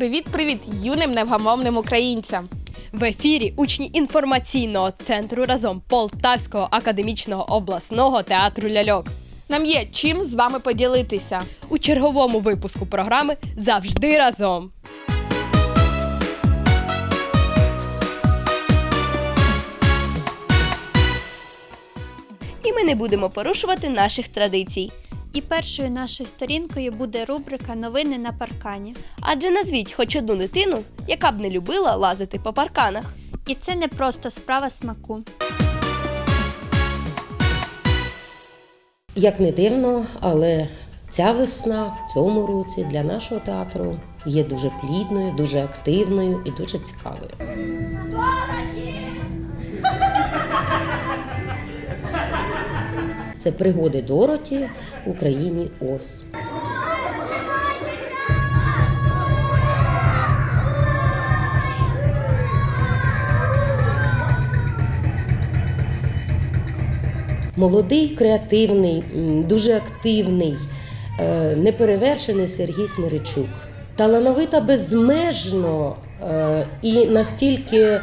Привіт-привіт юним невгамовним українцям! В ефірі учні інформаційного центру разом Полтавського академічного обласного театру ляльок. Нам є чим з вами поділитися. У черговому випуску програми Завжди разом. І ми не будемо порушувати наших традицій. І першою нашою сторінкою буде рубрика Новини на паркані. Адже назвіть хоч одну дитину, яка б не любила лазити по парканах. І це не просто справа смаку. Як не дивно, але ця весна в цьому році для нашого театру є дуже плідною, дуже активною і дуже цікавою. Це пригоди Дороті в Україні ОС. Молодий, креативний, дуже активний, е, неперевершений Сергій Смиричук. Талановита безмежно е, і настільки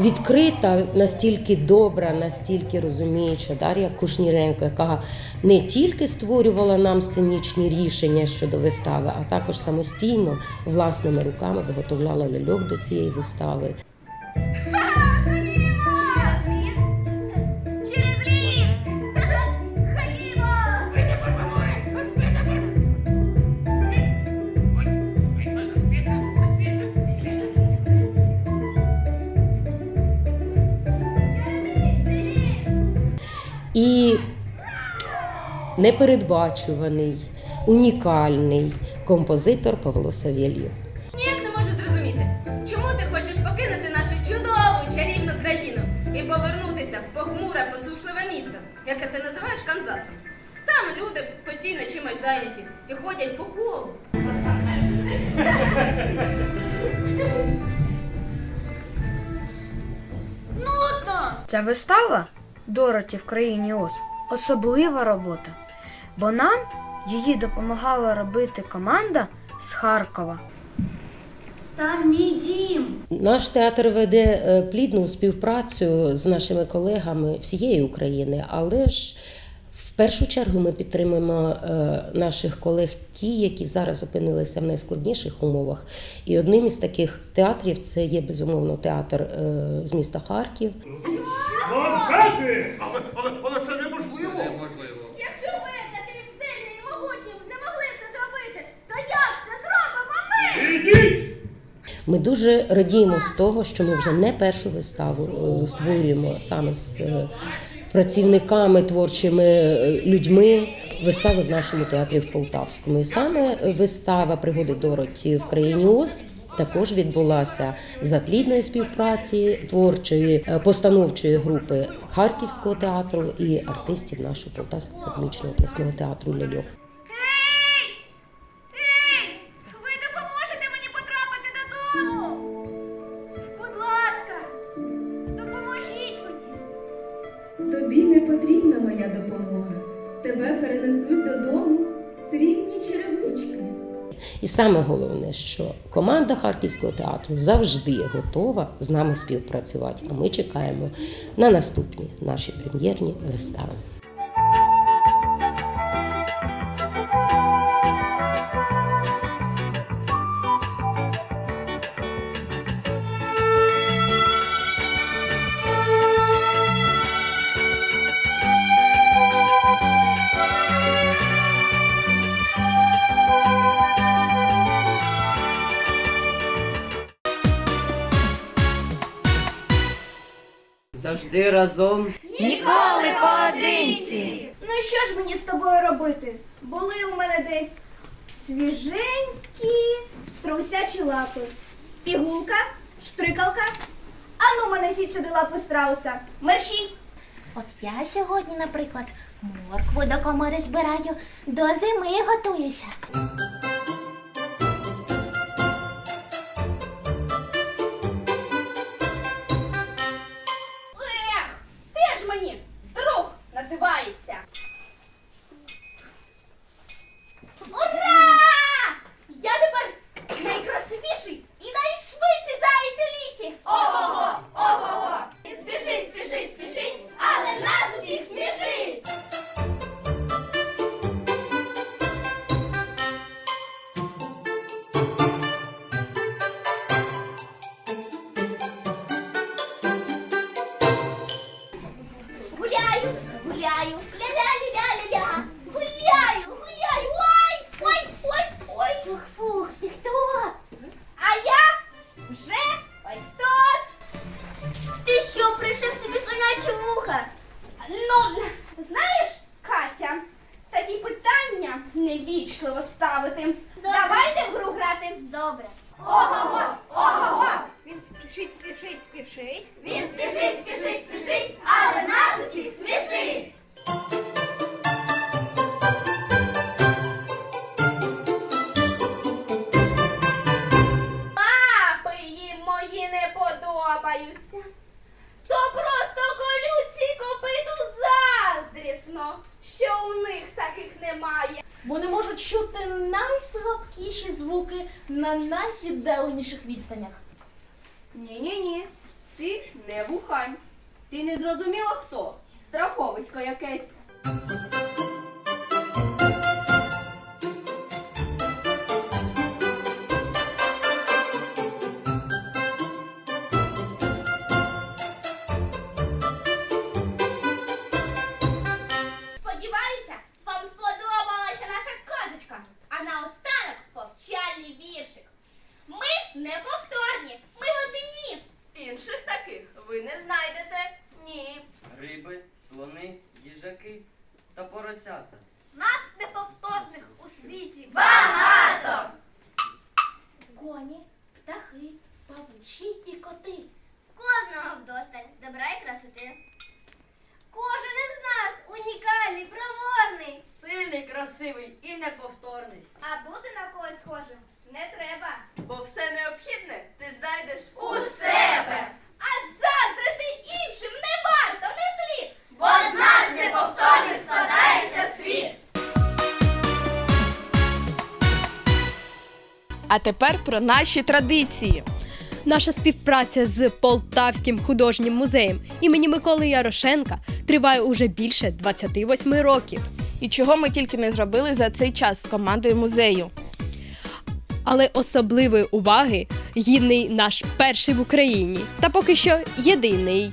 відкрита, настільки добра, настільки розуміюча Дар'я Кушніренко, яка не тільки створювала нам сценічні рішення щодо вистави, а також самостійно власними руками виготовляла ляльок до цієї вистави. Непередбачуваний, унікальний композитор Павло Савєлєв. Ніяк не можу зрозуміти, чому ти хочеш покинути нашу чудову чарівну країну і повернутися в похмуре, посушливе місто, яке ти називаєш Канзасом. Там люди постійно чимось зайняті і ходять по колу. Нудно! Ця вистава Дороті в країні Оз особлива робота, бо нам її допомагала робити команда з Харкова. Там мій дім! Наш театр веде е, плідну співпрацю з нашими колегами всієї України, але ж в першу чергу ми підтримуємо е, наших колег, ті, які зараз опинилися в найскладніших умовах. І одним із таких театрів це є безумовно театр е, з міста Харків. Але, але, але це неможливо. Якщо ви такий сильний і могутній не могли це зробити, то як це зробимо ми? Ми дуже радіємо з того, що ми вже не першу виставу е, створюємо саме з е, працівниками, творчими е, людьми вистави в нашому театрі в Полтавському. І саме вистава Пригоди Дороті в країні Оз. Також відбулася за плідної співпраці творчої постановчої групи Харківського театру і артистів нашого Полтавського академічного обласного театру Ляльок. Саме головне, що команда Харківського театру завжди готова з нами співпрацювати. А ми чекаємо на наступні наші прем'єрні вистави. Завжди разом. Ніколи поодинці! Ну і що ж мені з тобою робити? Були у мене десь свіженькі страусячі лапи. Пігулка, штрикалка. Ану мене сіть сюди лапи страуса. Мерщій! От я сьогодні, наприклад, моркву до комори збираю, до зими готуюся. E aí o filho é dele né? Найвіддаленіших відстанях. Ні-ні-ні, ти не вухань. Ти не зрозуміла хто? Страховисько якесь. Нас неповторних у світі багато. Коні, птахи, павичі і коти. Кожного вдосталь добра і красоти. Кожен із нас унікальний, проворний. Сильний, красивий і неповторний. А бути на когось схожим не треба. Бо все необхідне ти знайдеш У себе. А заздрити іншим не варто, не слід. Бо з нас неповторних складається А тепер про наші традиції. Наша співпраця з Полтавським художнім музеєм імені Миколи Ярошенка триває уже більше 28 років. І чого ми тільки не зробили за цей час з командою музею. Але особливої уваги гідний наш перший в Україні та поки що єдиний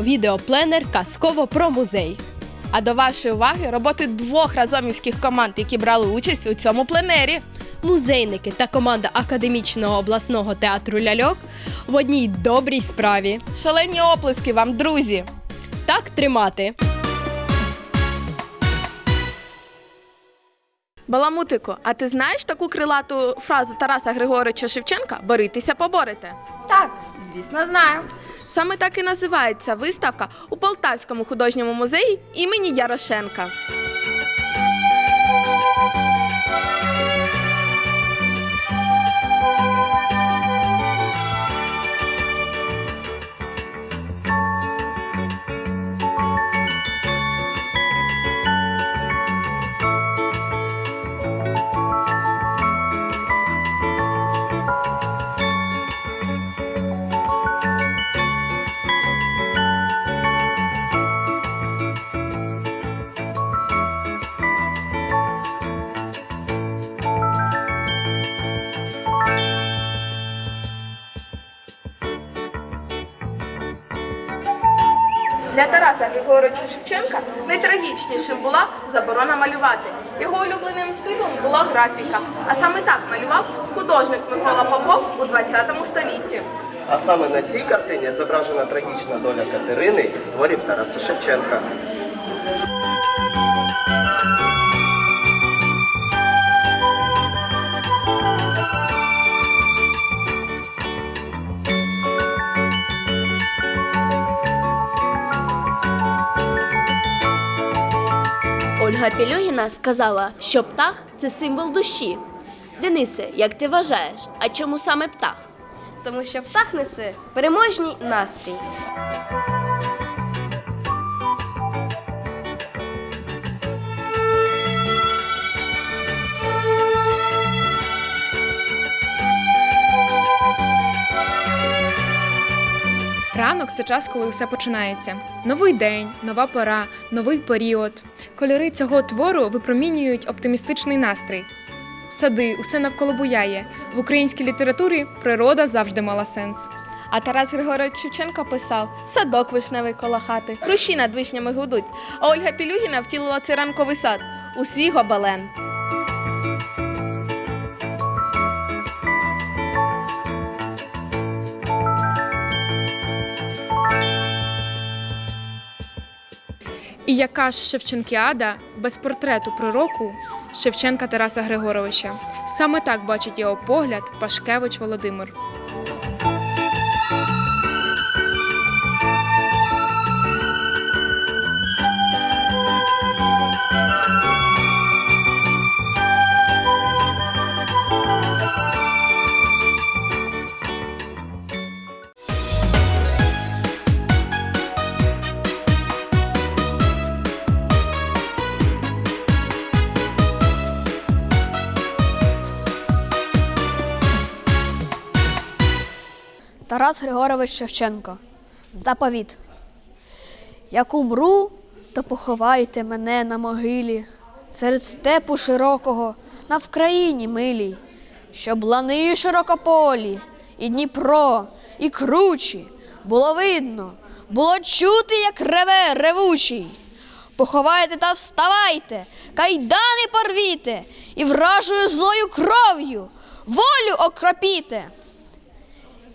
відеопленер казково про музей. А до вашої уваги роботи двох разомівських команд, які брали участь у цьому пленері. Музейники та команда академічного обласного театру ляльок в одній добрій справі. Шалені оплески вам, друзі! Так тримати. Баламутику, а ти знаєш таку крилату фразу Тараса Григоровича Шевченка Боритися поборете? Так, звісно, знаю. Саме так і називається виставка у Полтавському художньому музеї імені Ярошенка. Шевченка найтрагічнішим була заборона малювати. Його улюбленим стилем була графіка, а саме так малював художник Микола Попов у 20 столітті. А саме на цій картині зображена трагічна доля Катерини із творів Тараса Шевченка. Пілюгіна сказала, що птах це символ душі. Денисе, як ти вважаєш, а чому саме птах? Тому що птах несе переможній настрій. Ранок це час, коли усе починається. Новий день, нова пора, новий період. Кольори цього твору випромінюють оптимістичний настрій. Сади, усе навколо буяє. В українській літературі природа завжди мала сенс. А Тарас Григорович Шевченко писав Садок вишневий коло хати, хрущі над вишнями гудуть. А Ольга Пілюгіна втілила цей ранковий сад у свій гобелен. І яка ж Шевченкіада без портрету пророку Шевченка Тараса Григоровича? Саме так бачить його погляд Пашкевич Володимир. Тарас Григорович Шевченко. Заповіт. Як умру, то поховайте мене на могилі, серед степу широкого, на Вкраїні милій, щоб лани широкополі, і Дніпро, і кручі було видно, було чути, як реве ревучий. Поховайте та вставайте, кайдани порвіте, і вражою злою кров'ю волю окропіте.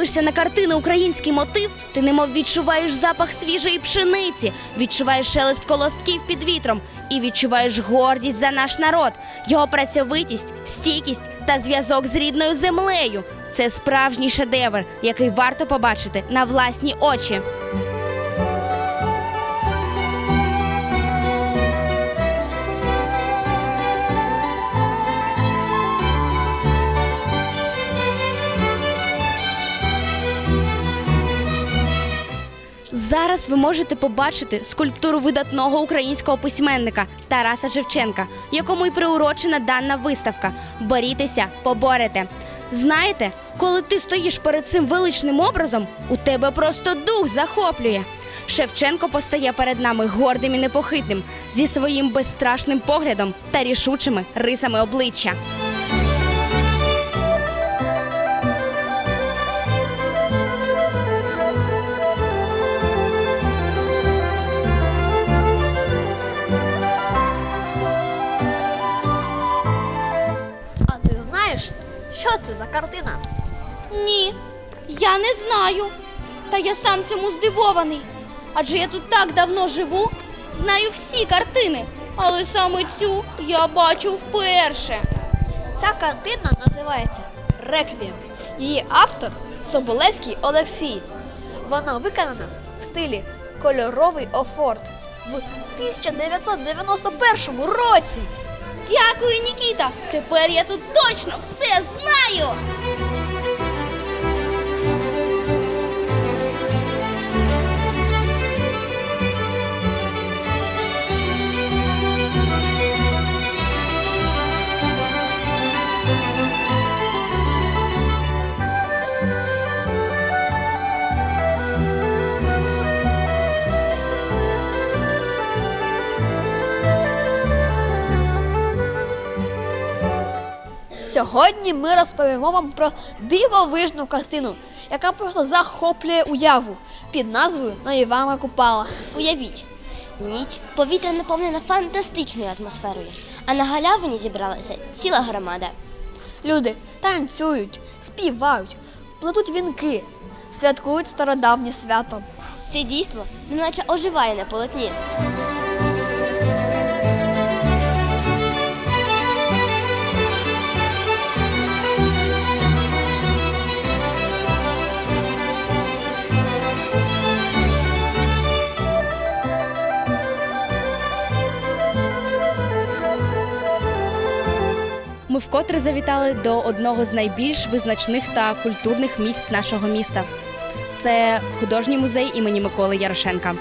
Дивишся на картини український мотив, ти немов відчуваєш запах свіжої пшениці, відчуваєш шелест колостків під вітром і відчуваєш гордість за наш народ, його працьовитість, стійкість та зв'язок з рідною землею. Це справжній шедевр, який варто побачити на власні очі. Зараз ви можете побачити скульптуру видатного українського письменника Тараса Шевченка, якому й приурочена дана виставка. Борітеся, поборете. Знаєте, коли ти стоїш перед цим величним образом, у тебе просто дух захоплює. Шевченко постає перед нами гордим і непохитним зі своїм безстрашним поглядом та рішучими рисами обличчя. Що це за картина? Ні, я не знаю. Та я сам цьому здивований. Адже я тут так давно живу, знаю всі картини, але саме цю я бачу вперше. Ця картина називається Реквієм. Її автор Соболевський Олексій. Вона виконана в стилі кольоровий офорт в 1991 році. Дякую, Нікіта! Тепер я тут точно все знаю. Сьогодні ми розповімо вам про дивовижну картину, яка просто захоплює уяву під назвою на Івана Купала. Уявіть, ніч повітря наповнена фантастичною атмосферою, а на галявині зібралася ціла громада. Люди танцюють, співають, плетуть вінки, святкують стародавнє свято. Це дійство неначе оживає на полотні. Вкотре завітали до одного з найбільш визначних та культурних місць нашого міста. Це художній музей імені Миколи Ярошенка.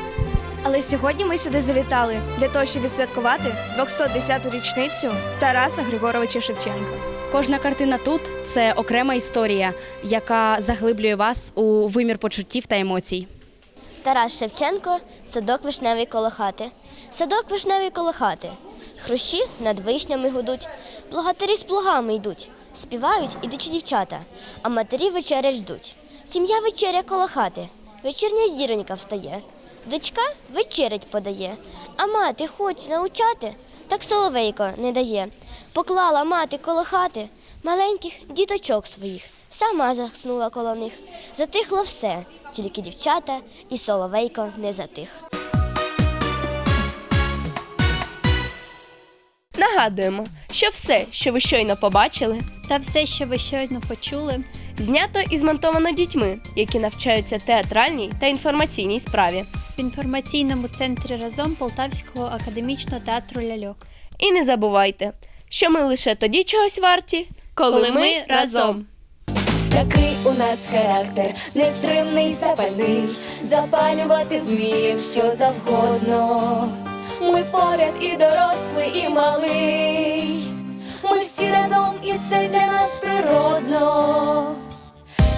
Але сьогодні ми сюди завітали для того, щоб відсвяткувати 210-ту річницю Тараса Григоровича Шевченка. Кожна картина тут це окрема історія, яка заглиблює вас у вимір почуттів та емоцій. Тарас Шевченко, садок вишневий коло хати. Садок вишневий коло хати. Хрущі над вишнями гудуть, плугатарі з плугами йдуть, співають ідучі дівчата, а матері вечерять ждуть. Сім'я вечеря коло хати, вечірня зіронька встає. Дочка вечерять подає, а мати хоч научати, так соловейко не дає. Поклала мати коло хати маленьких діточок своїх, сама заснула коло них. Затихло все, тільки дівчата і соловейко не затих. Нагадуємо, що все, що ви щойно побачили, та все, що ви щойно почули, знято і змонтовано дітьми, які навчаються театральній та інформаційній справі. в інформаційному центрі разом Полтавського академічного театру ляльок. І не забувайте, що ми лише тоді чогось варті, коли, ми разом. Такий у нас характер, нестримний, запальний, запалювати вмієм що завгодно. Ми поряд і дорослий, і малий. Ми всі разом, і це для нас природно.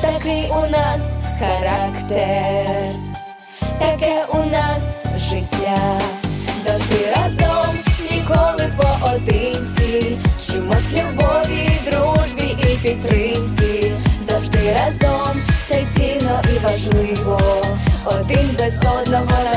Такий у нас характер, таке у нас життя. Завжди разом, ніколи поодинці. Вчимось любові, дружбі і підтримці. Завжди разом, це цінно і важливо. Один без одного.